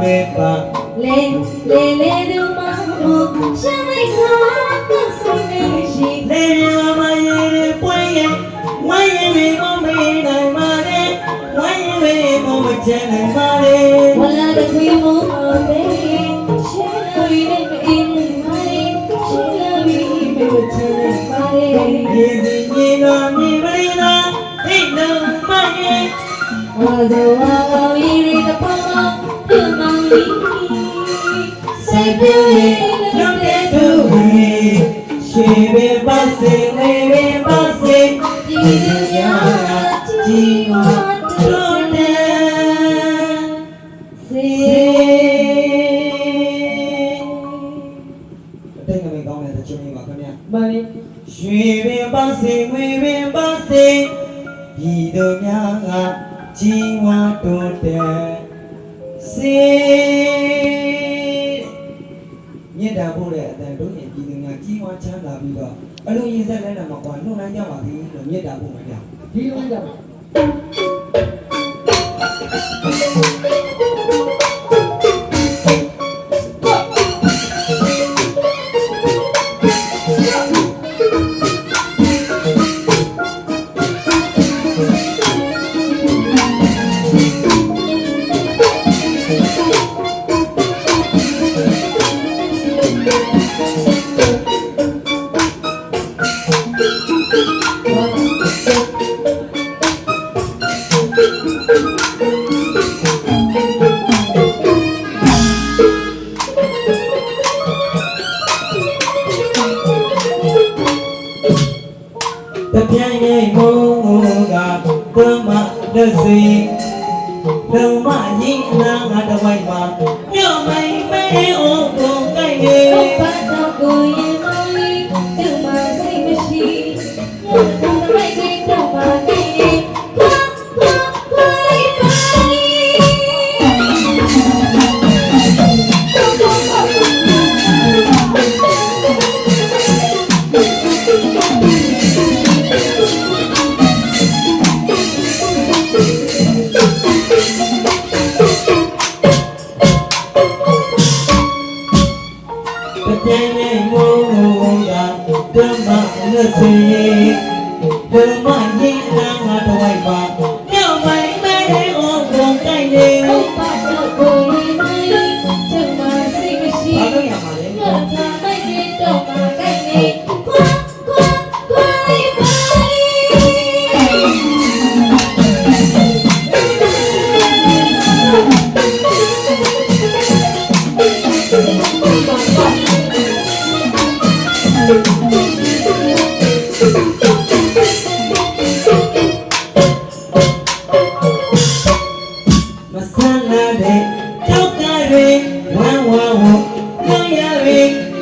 မေပါလေလေလေဒူမမရှမ်းမိခါကဆုံးနေရှိလေရမမရေပွင့်ရဲ့ဝိုင်းရင်မမေးနိုင်ပါနဲ့ဝိုင်းရင်မမချမ်းနိုင်ပါလေဝလာတခွေမမေရှင်းလို့ရင်းမအင်းမိုင်းရှင်းလို့ရင်းမဝချင်ပါလေဒီစီမြေတော်မြေပရိနာဟိတ်လုံးမရဲ့ ဝါဇဝါကောင်းရီတပေါင်းပြမောင်လီစိတ်ပြေလုံးလုံးတဲ့တဲ့သူကြီးရှေးပဲပါစေနေပဲပါစေဒီလူများကြီးဝါတို့နဲ့စေအတိတ်ကလေးကောင်းတဲ့ချင်းလေးပါခင်ဗျာဘာလဲရွှေပင်ပါစေငွေပင်ပါစေဤတို့များက ကြီးဝါတိုးတက်စေမြတ်တာဖို့တဲ့အတန်တို့ရင်ပြည်သူများကြီးဝါချမ်းသာပြီးတော့အလုံးရင်းဆက်လဲတာမှာကွာနှုတ်နိုင်ကြပါသေးလို့မြတ်တာဖို့မှာဗျာဒီလိုကြပါ တပြိုင်တည်းမိုးကသမလက်စီလုံမရင်အနာငါတဝိုက်မှာညမိုင်မဲအိုး င်တည်းမိုးကသမလက်စီ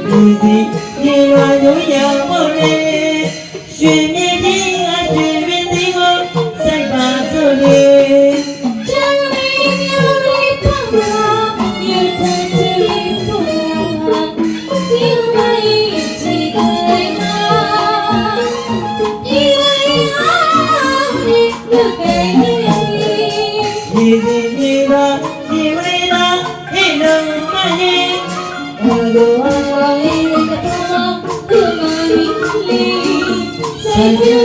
တွေဒီစီပြေလွာရုံးရမို့လေရွှေမြင့်ကြီးအရွှေပင်ဒီကိုစိုက်ပါစို့လေချမ်းလေးမျိုးလေးပါမာရတဲ့ချီပူလာစီဝိုင်းချီကိုင်းနာဒီဝိုင်းအားနဲ့လူကိန်းလေးဒီစီပြေပါပြေဝေးလာဟိလုံးမရင်ဝါရောဝါရဲ့ကတော့သူမနီလေးစိ Thank you.